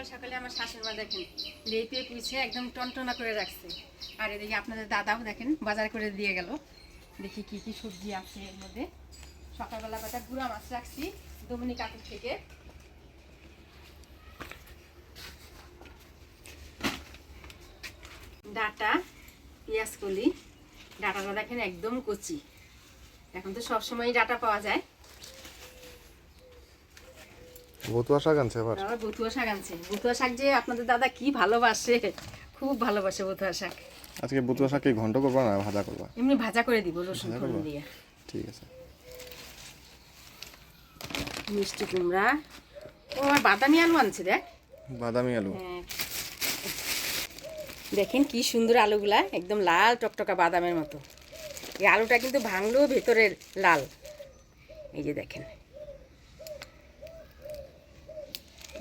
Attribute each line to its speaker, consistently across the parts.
Speaker 1: সকাল সকালে আমার শাশুড়ি মা দেখেন, লেপে পুছে একদম টনটনা করে রাখছে। আর এদিকে আপনাদের দাদাও দেখেন, বাজার করে দিয়ে গেল। দেখি কি কি সবজি আছে এর মধ্যে। সকালবেলা পাতা গুঁড়া মাছ রাখছি দমনি কাকুর থেকে। ডাটা, পেঁয়াজ কলি। ডাটাটা দেখেন একদম কচি। এখন তো সবসময় ডাটা পাওয়া যায়।
Speaker 2: বতুয়া শাক আনছে এবার
Speaker 1: আবার বতুয়া শাক আনছে। বতুয়া শাক যে আপনাদের দাদা কি ভালোবাসে খুব ভালোবাসে বতুয়া শাক।
Speaker 2: আজকে বতুয়া শাক কি ঘন্ট করবা না ভাজা করবা?
Speaker 1: এমনি ভাজা করে দিব রসুন ফোড়ন দিয়ে।
Speaker 2: ঠিক আছে।
Speaker 1: মিষ্টি কুমড়া। ও আমার বাদামি আলু আনছে দেখ।
Speaker 2: বাদামি আলু?
Speaker 1: হ্যাঁ। দেখেন কি সুন্দর আলুগুলা একদম লাল টকটকা বাদামের মতো। এই আলুটা কিন্তু ভাঙলেও ভেতরের লাল। এই যে দেখেন।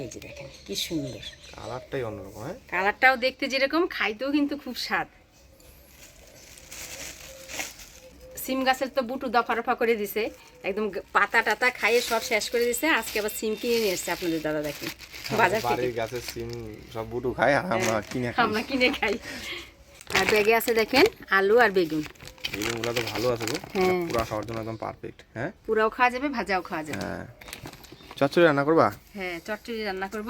Speaker 1: এই যে দেখেন কি সুন্দর।
Speaker 2: কালারটাই অন্যরকম হ্যাঁ?
Speaker 1: কালারটাও দেখতে যেরকম খাইতেও কিন্তু খুব স্বাদ। সিম গাছের তো বুটু দফা রফা করে দিছে একদম পাতা টাতা খাইয়ে সব শেষ করে দিছে আজকে আবার সিম কিনে নিয়ে এসছে আপনাদের দাদা দেখেন বাজার থেকে।
Speaker 2: গাছের সিম সব বুটু খায় আর আমরা কিনে খাই।
Speaker 1: আমরা কিনে খাই। আর ব্যাগে আছে দেখেন আলু আর বেগুন।
Speaker 2: বেগুনগুলো তো ভালো আছে গো
Speaker 1: হ্যাঁ।
Speaker 2: পুরা খাওয়ার জন্য একদম পারফেক্ট হ্যাঁ?
Speaker 1: পুরাও খাওয়া যাবে ভাজাও খাওয়া যাবে।
Speaker 2: হ্যাঁ। চচ্চড়ি রান্না করবা?
Speaker 1: হ্যাঁ চটচড়ি রান্না করব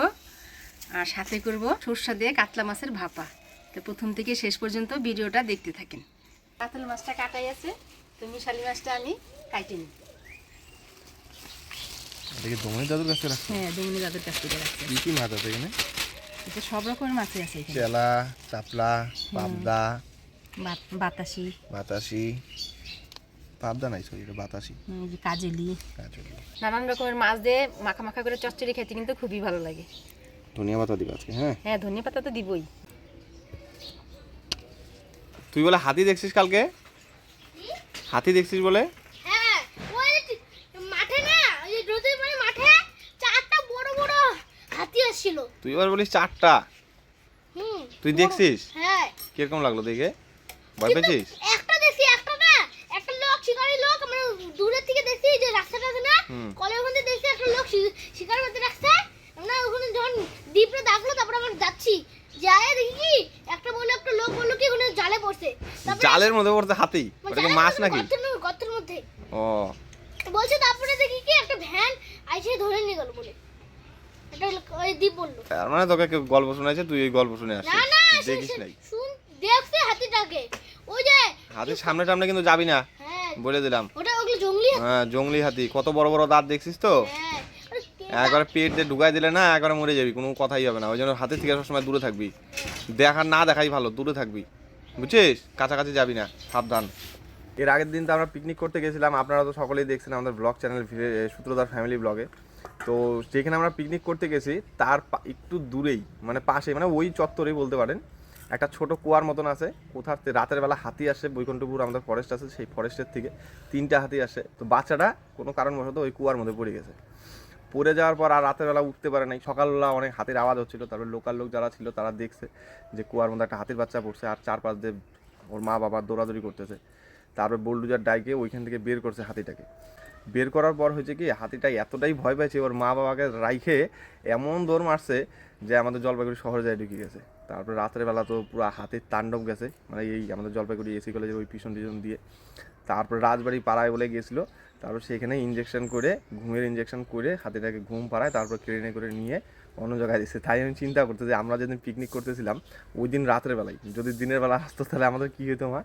Speaker 1: আর সাথে করব সর্ষা দিয়ে কাতলা মাছের ভাপা। তো প্রথম থেকে শেষ পর্যন্ত ভিডিওটা দেখতে থাকেন। কাতলা মাছটা কাটাই আছে তো মিশালি মাছটা আমি কাটি নিই।
Speaker 2: দেখি দমনি দাদুর কাছে রাখছি
Speaker 1: হ্যাঁ দুমনি দাদুর কাছ থেকে রাখছি।
Speaker 2: কি কি মাছ আছে এখানে?
Speaker 1: এটা সব রকমের মাছই আছে এখানে।
Speaker 2: চেলা চাপলা পাবদা
Speaker 1: বাত- বাতাসি।
Speaker 2: বাতাসি পাবদা নাই সরি এটা বাতাসি
Speaker 1: যে কাজেলি। নানান রকমের মাছ দিয়ে মাখা মাখা করে চচ্চড়ি খেতে কিন্তু খুবই ভালো লাগে।
Speaker 2: ধনিয়া পাতা দিবা আজকে হ্যাঁ?
Speaker 1: হ্যাঁ ধনিয়া পাতা তো দিবই।
Speaker 2: তুই বলে হাতি দেখছিস কালকে? হাতি দেখছিস বলে?
Speaker 3: হ্যাঁ ওই যে মাঠে না ওই যে রোদের মাঠে চারটা বড় বড় হাতি
Speaker 2: তুই এবার বলিস চারটা? তুই দেখছিস?
Speaker 3: হ্যাঁ।
Speaker 2: কীরকম লাগল দেখে? ভয় পেয়েছিস
Speaker 3: একটা দেখছি একটা না একটা লোক শিকারি লোক আমরা দূরের থেকে দেখছি যে রাস্তাটা আছে না
Speaker 2: হুম।
Speaker 3: কলের ওখানে দেখছি একটা লোক শিকার করতে রাখছে। আমরা ওখানে যখন দ্বীপটা তারপর আমরা যাচ্ছি। যায় দেখি কি একটা বলল একটা লোক বলল কি ওখানে জালে পড়ছে।
Speaker 2: জালের মধ্যে পড়তে হাতি? ওটা মাছ নাকি?
Speaker 3: গর্তের মধ্যে-
Speaker 2: ও।
Speaker 3: বলছে তারপরে দেখি কি একটা ভ্যান আইসে ধরে নিয়ে গেল বলে।
Speaker 2: তার মানে তোকে কেউ গল্প শোনাইছে তুই এই গল্প শুনে আসছিস।
Speaker 3: না
Speaker 2: দেখিস নাই।
Speaker 3: শুন দেখছে হাতিটাকে। ওই যে
Speaker 2: হাতির সামনে সামনে কিন্তু যাবি না
Speaker 3: হ্যাঁ।
Speaker 2: বলে দিলাম।
Speaker 3: ওটা জঙ্গলি।
Speaker 2: হ্যাঁ জঙ্গলি হাতি। কত বড় বড় দাঁত দেখছিস তো?
Speaker 3: হ্যাঁ
Speaker 2: একবারে পেট দিয়ে ঢুকাই দিলে না একবারে মরে যাবি কোনো কথাই হবে না। ওই জন্য হাতের থেকে সবসময় দূরে থাকবি। দেখার না দেখাই ভালো দূরে থাকবি। বুঝছিস? কাছাকাছি যাবি না সাবধান। এর আগের দিন তো আমরা পিকনিক করতে গেছিলাম আপনারা তো সকলেই দেখছেন আমাদের ব্লগ চ্যানেল সূত্রধার ফ্যামিলি ব্লগে তো যেখানে আমরা পিকনিক করতে গেছি তার একটু দূরেই মানে পাশে মানে ওই চত্বরেই বলতে পারেন একটা ছোট কুয়ার মতন আছে থেকে রাতের বেলা হাতি আসে, বৈকুণ্ঠপুর আমাদের ফরেস্ট আছে, সেই ফরেস্টের থেকে তিনটা হাতি আসে। তো বাচ্চাটা কোনো কারণবশত ওই কুয়ার মধ্যে পড়ে গেছে। পড়ে যাওয়ার পর আর রাতের বেলা উঠতে পারে নাই। সকালবেলা অনেক হাতির আওয়াজ হচ্ছিল, তারপর লোকাল লোক যারা ছিল তারা দেখছে যে কুয়ার মধ্যে একটা হাতির বাচ্চা পড়ছে আর চারপাশ দিয়ে ওর মা বাবা দৌড়াদৌড়ি করতেছে। তারপর বোল্ডুজার ডাইকে ওইখান থেকে বের করছে হাতিটাকে। বের করার পর হয়েছে কি, হাতিটা এতটাই ভয় পেয়েছে ওর মা বাবাকে রাইখে এমন দৌড় মারছে যে আমাদের জলপাইগুড়ি শহরে যায় ঢুকে গেছে। তারপর রাতের বেলা তো পুরো হাতির তাণ্ডব গেছে মানে এই আমাদের জলপাইগুড়ি এসি কলেজের ওই পিছন টিছন দিয়ে। তারপর রাজবাড়ি পাড়ায় বলে গেছিল তারপর সেখানে ইঞ্জেকশন করে ঘুমের ইঞ্জেকশন করে হাতিটাকে ঘুম পাড়ায় তারপর ট্রেনে করে নিয়ে অন্য জায়গায় দিচ্ছে তাই আমি চিন্তা করতে যে আমরা যেদিন পিকনিক করতেছিলাম ওই দিন রাতের বেলায়। যদি দিনের বেলা আসতো তাহলে আমাদের কি হতো মা?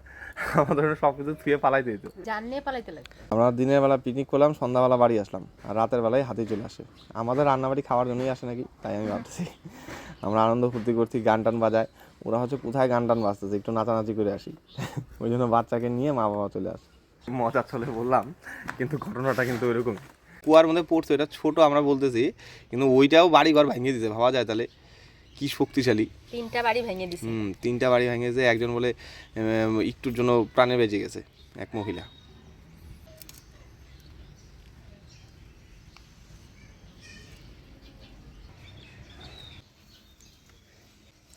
Speaker 2: আমাদের সব কিছু থুয়ে পালাইতে হতো
Speaker 1: পালাইতে
Speaker 2: আমরা দিনের বেলা পিকনিক করলাম সন্ধ্যাবেলা বাড়ি আসলাম। আর রাতের বেলায় হাতি চলে আসে। আমাদের রান্নাবাড়ি খাওয়ার জন্যই আসে নাকি? তাই আমি ভাবতেছি। আমরা আনন্দ ফুর্তি করছি গান টান বাজায়। ওরা হচ্ছে কোথায় গান টান বাজতেছে? একটু নাচানাচি করে আসি। ওই জন্য বাচ্চাকে নিয়ে মা বাবা চলে আসে। মজা চলে বললাম কিন্তু ঘটনাটা কিন্তু ওইরকম। কুয়ার মধ্যে পড়ছে এটা ছোট আমরা বলতেছি কিন্তু ওইটাও বাড়ি ঘর ভেঙে দিতে ভাবা যায় তাহলে। কি শক্তিশালী।
Speaker 1: তিনটা বাড়ি ভেঙে দিছে।
Speaker 2: হুম তিনটা বাড়ি ভেঙেছে একজন বলে একটুর জন্য প্রাণে বেঁচে গেছে এক মহিলা।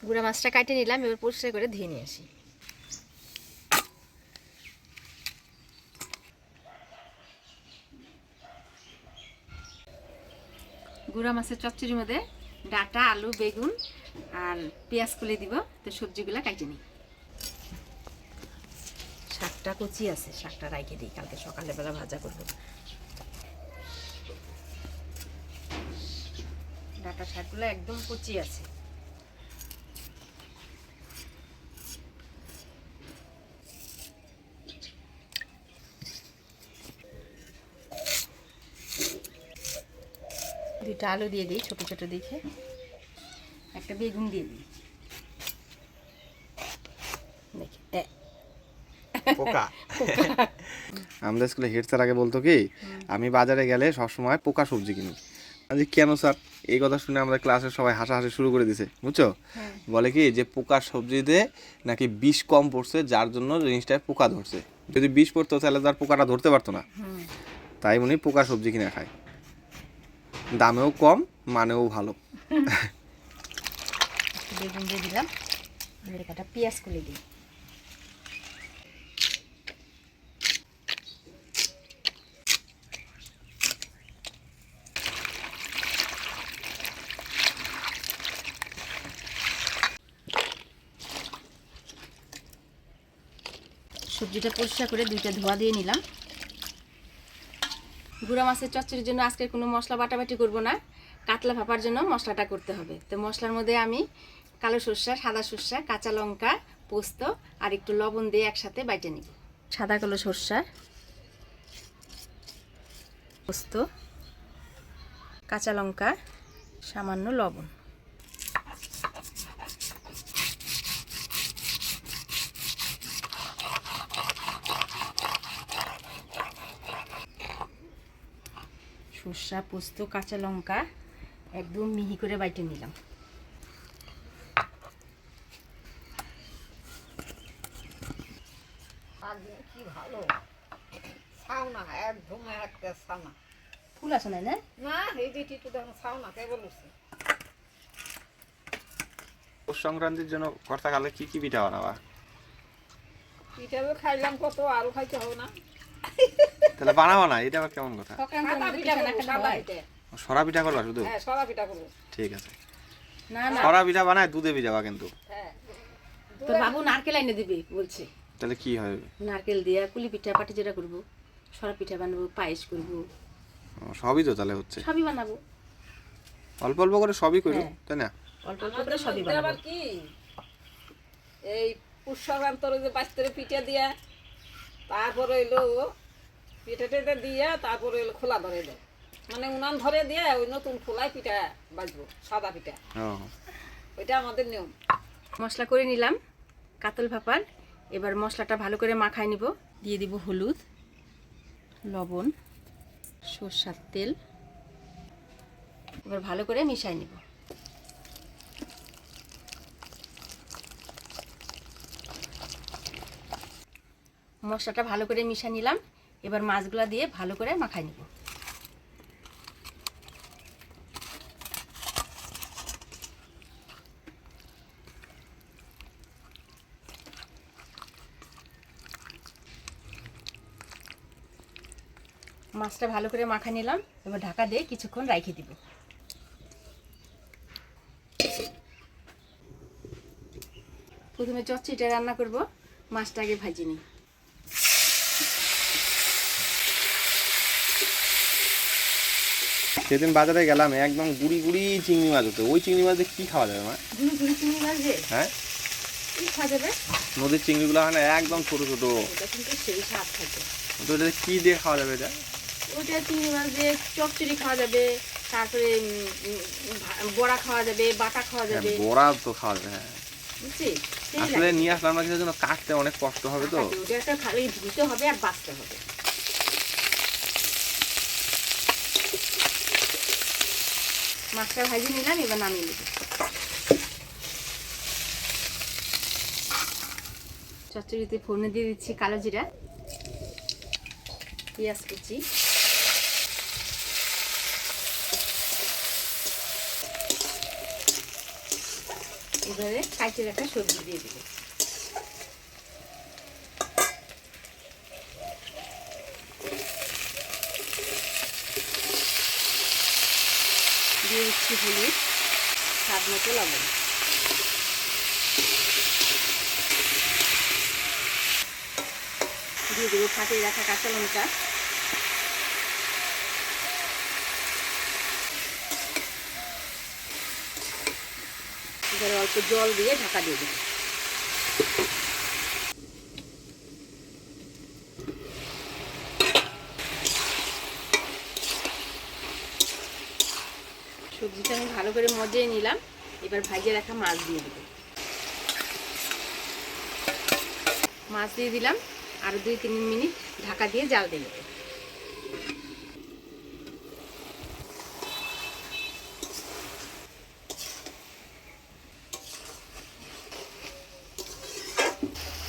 Speaker 1: গুঁড়া মাছটা কাটে নিলাম এবার পরিষ্কার করে ধুয়ে নিয়ে আসি। গুঁড়া মাছের চচ্চড়ির মধ্যে ডাটা আলু বেগুন আর পেঁয়াজ কুলে দিব তো সবজিগুলো কাটে নিই। শাকটা কচি আছে শাকটা রাইখে দিই কালকে সকালবেলা ভাজা করব। ডাটা শাকগুলো একদম কচি আছে। দুইটা আলু দিয়ে দিই ছোট ছোট দেখে। একটা বেগুন দিয়ে দিই।
Speaker 2: পোকা। আমাদের স্কুলে হেড স্যার আগে বলতো কি আমি বাজারে গেলে সবসময় পোকা সবজি কিনি। আমি কেন স্যার? এই কথা শুনে আমাদের ক্লাসের সবাই হাসাহাসি শুরু করে দিছে বুঝছ?
Speaker 1: হ্যাঁ।
Speaker 2: বলে কি যে পোকার সবজিতে নাকি বিষ কম পড়ছে যার জন্য জিনিসটায় পোকা ধরছে। যদি বিষ পড়তো তাহলে তার পোকাটা ধরতে পারতো না। তাই উনি পোকা সবজি কিনে খায়। দামেও কম, মানেও ভালো।
Speaker 1: একটু বেগুন দিয়ে দিলাম। এবার কটা পেঁয়াজ কুলে দিই। সবজিটা পরিষ্কার করে দুইটা ধোয়া দিয়ে নিলাম। গুঁড়া মাছের চচ্চড়ির জন্য আজকে কোনো মশলা বাটাবাটি করব না। কাতলা ভাপার জন্য মশলাটা করতে হবে। তো মশলার মধ্যে আমি কালো সর্ষা, সাদা সর্ষা, কাঁচা লঙ্কা, পোস্ত আর একটু লবণ দিয়ে একসাথে বাইটে নিব। সাদা কালো সর্ষা, পোস্ত, কাঁচা লঙ্কা, সামান্য লবণ। সর্ষা পোস্ত কাঁচা লঙ্কা একদম মিহি করে বাইটে নিলাম।
Speaker 4: কি ভালো? সাউনা একদম একটা সাউনা
Speaker 1: ফুল আছে না না?
Speaker 4: না এই দিটি তো দেখো সাউনা কে বলছে।
Speaker 2: পৌষ সংক্রান্তির জন্য কর্তাকালে কি কি পিঠা বানাবা?
Speaker 4: পিঠাবে খাইলাম কত আরও খাইতে হবে না।
Speaker 2: তাহলে বানাবো না এটা আবার কেমন কথা? সরা পিঠা করবা শুধু?
Speaker 4: হ্যাঁ সরা পিঠা করব।
Speaker 2: ঠিক আছে।
Speaker 1: না না।
Speaker 2: সরা পিঠা বানায় দুধে ভিজাবা কিন্তু।
Speaker 4: হ্যাঁ।
Speaker 1: তোর বাবু নারকেল এনে দিবে বলছে।
Speaker 2: তাহলে কি হবে
Speaker 1: নারকেল দিয়ে কুলি পিঠা পাটি যেটা করব সরা পিঠা বানাবো পায়েস করব।
Speaker 2: সবই তো তাহলে হচ্ছে।
Speaker 1: সবই বানাবো।
Speaker 2: অল্প অল্প করে সবই করো
Speaker 1: হ্যাঁ।
Speaker 2: তাই না?
Speaker 1: অল্প অল্প করে সবই বানাবো।
Speaker 4: কি? এই পুষ্যকান্তরে যে বাস্তরে পিঠা দিয়া তারপর হইল পিঠা টেটে দিয়া তারপর খোলা ধরে দেয়। মানে উনান ধরে দিয়ে ওই নতুন খোলায় পিঠা বাজবো সাদা পিঠা। ওইটা আমাদের নিয়ম।
Speaker 1: মশলা করে নিলাম কাতল ভাপার। এবার মশলাটা ভালো করে মাখায় নিব। দিয়ে দিব হলুদ লবণ সর্ষার তেল। এবার ভালো করে মিশাই নিব। মশলাটা ভালো করে মিশা নিলাম। এবার মাছগুলা দিয়ে ভালো করে মাখাই নিব। মাছটা ভালো করে মাখা নিলাম, এবার ঢাকা দিয়ে কিছুক্ষণ রাখে দিব। প্রথমে চচ্চিটা রান্না করব, মাছটা আগে ভাজি নিই
Speaker 2: সেদিন বাজারে গেলাম একদম গুড়ি গুড়ি চিংড়ি মাছ হতো। ওই চিংড়ি মাছ কি খাওয়া যাবে মা? হ্যাঁ। নদীর চিংড়িগুলো হয় না একদম ছোট ছোট। তো এটা কি দিয়ে খাওয়া যাবে এটা?
Speaker 1: ওটা চিংড়ি মাছ দিয়ে চচ্চড়ি খাওয়া যাবে তারপরে বড়া খাওয়া যাবে বাটা খাওয়া
Speaker 2: হ্যাঁ,
Speaker 1: যাবে।
Speaker 2: বড়া তো খাওয়া যাবে হ্যাঁ। আসলে নিয়ে আসলাম না কিছুর জন্য কাটতে অনেক কষ্ট হবে তো।
Speaker 1: ওটা একটা খালি ধুতে হবে আর বাঁচতে হবে। মাছটা ভাজি নিলাম, এবার নামিয়ে নেব। চচ্চড়িতে ফোড়নে দিয়ে দিচ্ছি কালো জিরা, পেঁয়াজ কুচি। এবারে কাইটে রাখা সবজি দিয়ে দিব দিয়ে দিচ্ছি হলুদ, স্বাদ মতো লবণ। দিয়ে দেবো ফাটিয়ে রাখা কাঁচা লঙ্কা। এবারে অল্প জল দিয়ে ঢাকা দিয়ে দেবো সবজিটা আমি ভালো করে মজিয়ে নিলাম। এবার ভাজিয়ে রাখা মাছ দিয়ে দেবো। মাছ দিয়ে দিলাম। আর দুই তিন মিনিট ঢাকা দিয়ে জাল দিয়ে দেবো।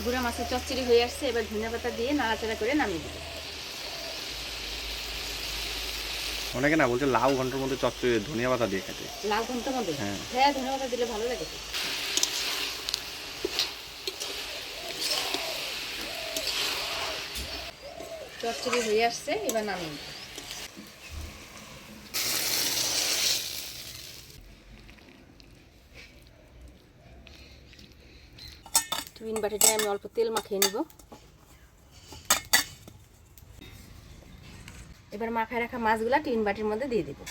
Speaker 1: গুঁড়া মাছের চচ্চড়ি হয়ে আসছে। এবার ধনিয়া পাতা দিয়ে নাড়াচাড়া করে নামিয়ে দেবো।
Speaker 2: অনেকে না বলছে লাউ ঘণ্টার মধ্যে চচ্চড়ি ধনিয়া পাতা দিয়ে খেতে
Speaker 1: লাল ঘণ্টার মধ্যে
Speaker 2: হ্যাঁ।
Speaker 1: হ্যাঁ ধনিয়া পাতা দিলে ভালো লাগে। চচ্চড়ি হয়ে আসছে এবার নামিয়ে। টুইন বাটিটায় আমি অল্প তেল মাখিয়ে নিব এবার মাখায় রাখা মাছগুলা টিন বাটির মধ্যে দিয়ে দেবো।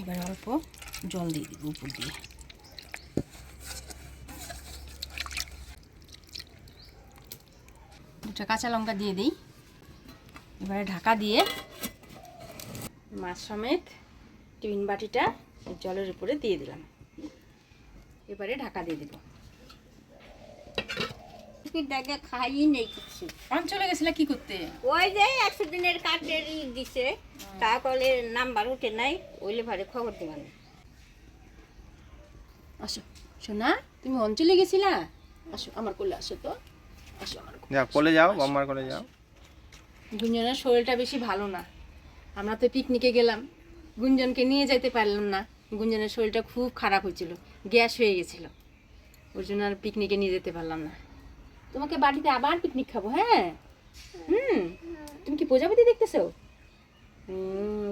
Speaker 1: এবার অল্প জল দিয়ে দিব উপর দিয়ে। দুটা কাঁচা লঙ্কা দিয়ে দিই। এবারে ঢাকা দিয়ে মাছ সমেত টিফিন বাটিটা জলের উপরে দিয়ে দিলাম। এবারে ঢাকা দিয়ে দিব।
Speaker 5: দাদা নেই কিছু।
Speaker 1: অঞ্চলে গেছিলে কি করতে?
Speaker 5: ওই যে একশো দিনের কার্ডের ই দিছে তারপরে নাম্বার উঠে নাই ওইলে ভারে খবর দিবান
Speaker 1: আসো শোনা তুমি অঞ্চলে গেছিলা? আসো আমার কোলে আসো তো। আমার কোলে।
Speaker 2: যাও, বম্মার কোলে যাও।
Speaker 1: গুঞ্জনের শরীরটা বেশি ভালো না। আমরা তো পিকনিকে গেলাম। গুঞ্জনকে নিয়ে যেতে পারলাম না। গুঞ্জনের শরীরটা খুব খারাপ হয়েছিল। গ্যাস হয়ে গেছিল। ওর জন্য আর পিকনিকে নিয়ে যেতে পারলাম না। তোমাকে বাড়িতে আবার পিকনিক খাব হ্যাঁ? হুম? তুমি কি প্রজাপতি দেখতেছো?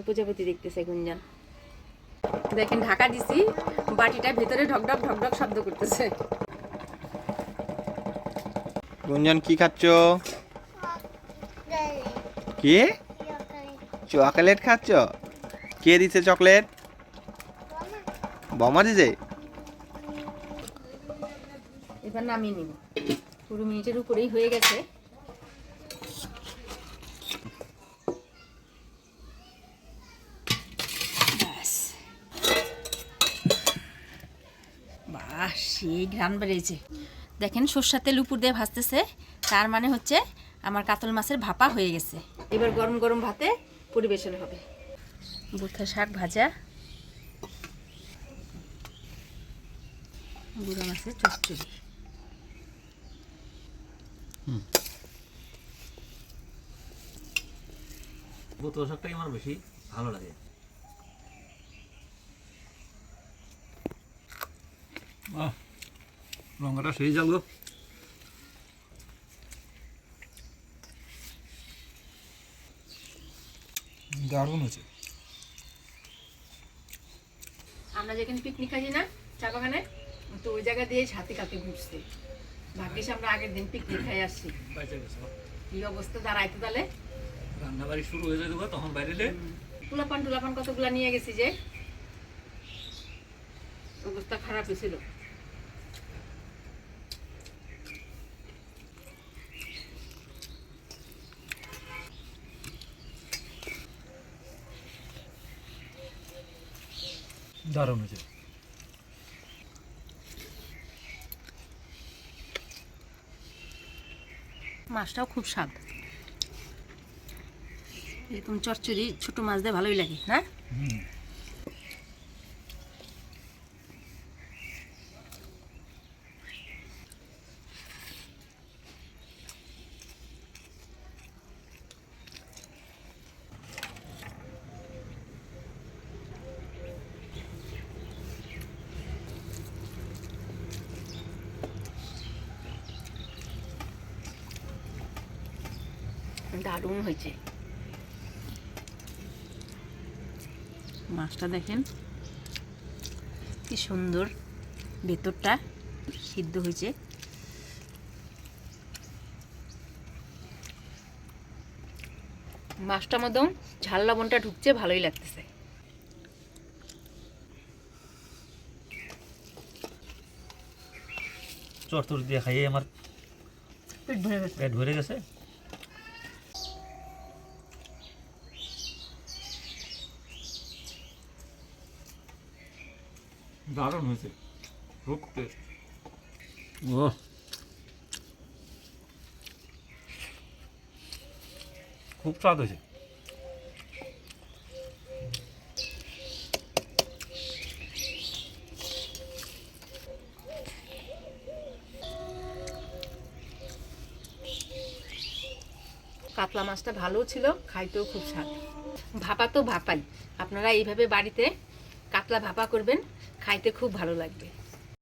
Speaker 1: প্রজাপতি দেখতেছে গুঞ্জন। দেখেন, ঢাকা দিছি বাটিটা ভেতরে ঢকঢক ঢকঢক শব্দ করতেছে।
Speaker 2: গুঞ্জন, কি খাচ্ছ? কি? চকলেট খাচ্ছ? কে দিছে চকলেট? বমা দিছে?
Speaker 1: এবার নামিয়ে নিব। পুরো মিনিটের উপরেই হয়ে গেছে। বাহ, সেই ঘ্রাণ বেড়েছে। দেখেন সর্ষার তেল উপর দিয়ে ভাজতেছে তার মানে হচ্ছে আমার কাতল মাছের ভাপা হয়ে গেছে। এবার গরম গরম ভাতে পরিবেশন হবে। বুথা শাক ভাজা। গুঁড়ো মাছের চচ্চড়ি।
Speaker 6: বোতল শাকটাই আমার বেশি ভালো লাগে। লঙ্কাটা সেই গো। দারুণ হয়েছে।
Speaker 1: আমরা যেখানে পিকনিক খাই না চা বাগানে তো ওই জায়গা দিয়ে হাতি কাকে ঘুরছে। ভাগ্যিস আমরা আগের দিন পিকনিক খাই আসছি। কি অবস্থা দাঁড়াইতো তাহলে?
Speaker 6: রান্না বাড়ি শুরু হয়ে যাবে তখন বাইরে
Speaker 1: টুলাপান টুলাপান কতগুলা নিয়ে গেছি যে? অবস্থা খারাপ হয়েছিল।
Speaker 6: দারুণ অনুযায়ী
Speaker 1: মাছটাও খুব স্বাদ। এরকম চচ্চড়ি ছোট মাছ দিয়ে ভালোই লাগে না? দারুণ হয়েছে। মাছটা দেখেন। কি সুন্দর ভেতরটা সিদ্ধ হয়েছে। মাছটার মধ্যেও ঝাল লবণটা ঢুকছে ভালোই লাগতেছে।
Speaker 6: চটচড়ি দিয়ে খাইয়ে আমার
Speaker 1: পেট ভরে গেছে।
Speaker 6: পেট ভরে গেছে? দারুণ হয়েছে। খুব টেস্ট ও খুব স্বাদ হয়েছে।
Speaker 1: কাতলা মাছটা ভালো ছিল খাইতেও খুব স্বাদ। ভাপা তো ভাপাই। আপনারা এইভাবে বাড়িতে কাতলা ভাপা করবেন খাইতে খুব ভালো লাগবে।